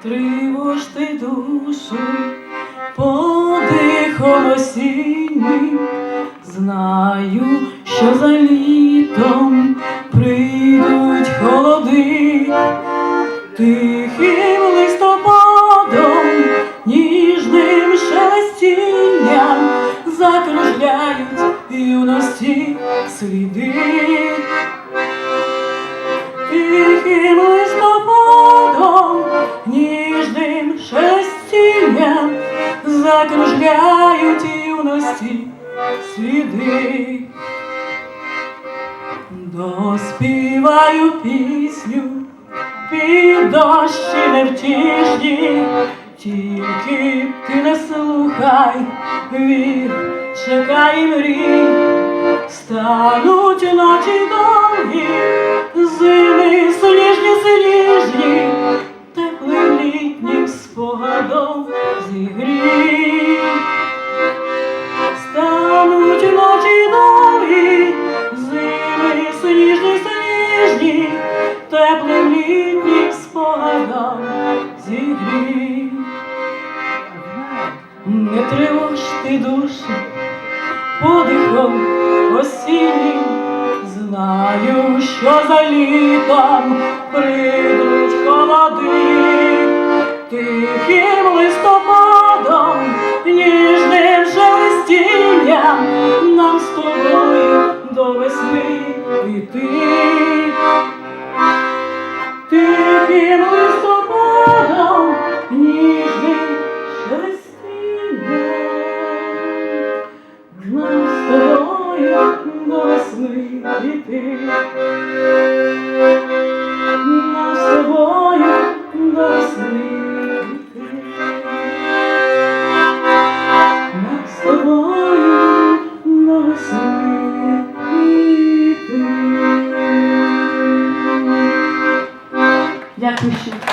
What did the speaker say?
Тривожти душу подихом осіннім, знаю, що за літом прийдуть холоди, тихим листопадом, ніжним шелестінням закружляють юності сліди. Тихим ніжним шелестінням закружляють юності сліди. Доспіваю пісню під дощі невтішні, тільки ти не слухай, вір, чекай мрій, стануть ночі довгі, сніжні, теплим літнім спогадам зігрій. Не тривож ти душі, подихом осіннім, знаю, що за літом прийдуть Тихим листопадом, ніжним шелестінням нам з тобою до весни йти. Нам з тобою до весни. Нам з тобою до весни Yaklaşık.